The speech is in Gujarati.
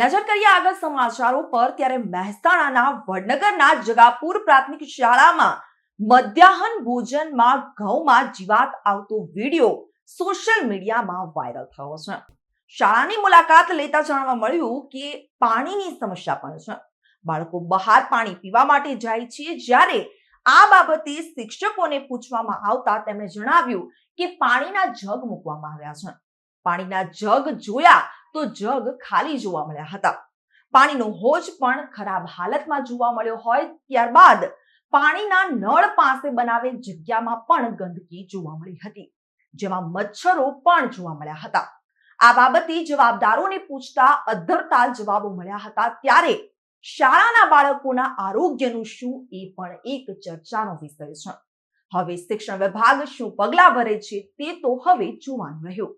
નજર કરીએ આગળ સમાચારો પર, ત્યારે મહેસાણાના વડનગરના જગાપુર પ્રાથમિક શાળામાં મધ્યાહન ભોજનમાં ઘઉંમાં જીવાત આવતો વીડિયો સોશિયલ મીડિયામાં વાયરલ થયો છે. શાળાની મુલાકાત લેતા જાણવા મળ્યું કે પાણીની સમસ્યા પણ છે. બાળકો બહાર પાણી પીવા માટે જાય છે. જ્યારે આ બાબતે શિક્ષકોને પૂછવામાં આવતા તેમણે જણાવ્યું કે પાણીના જગ મૂકવામાં આવ્યા છે. પાણીના જગ જોયા તો જગ ખાલી જોવા મળ્યા હતા. પાણીનો હોજ પણ ખરાબ હાલતમાં જોવા મળ્યો હોય ત્યારબાદ પાણીના નળ પાસે બનાવેલ જગ્યામાં પણ ગંદકી જોવા મળી હતી, જેમાં મચ્છરો પણ જોવા મળ્યા હતા. આ બાબતે જવાબદારોને પૂછતા અધ્ધરતા જવાબો મળ્યા હતા ત્યારે શાળાના બાળકોના આરોગ્યનું શું એ પણ એક ચર્ચાનો વિષય છે. હવે શિક્ષણ વિભાગ શું પગલાં ભરે છે તે તો હવે જોવાનું રહ્યું.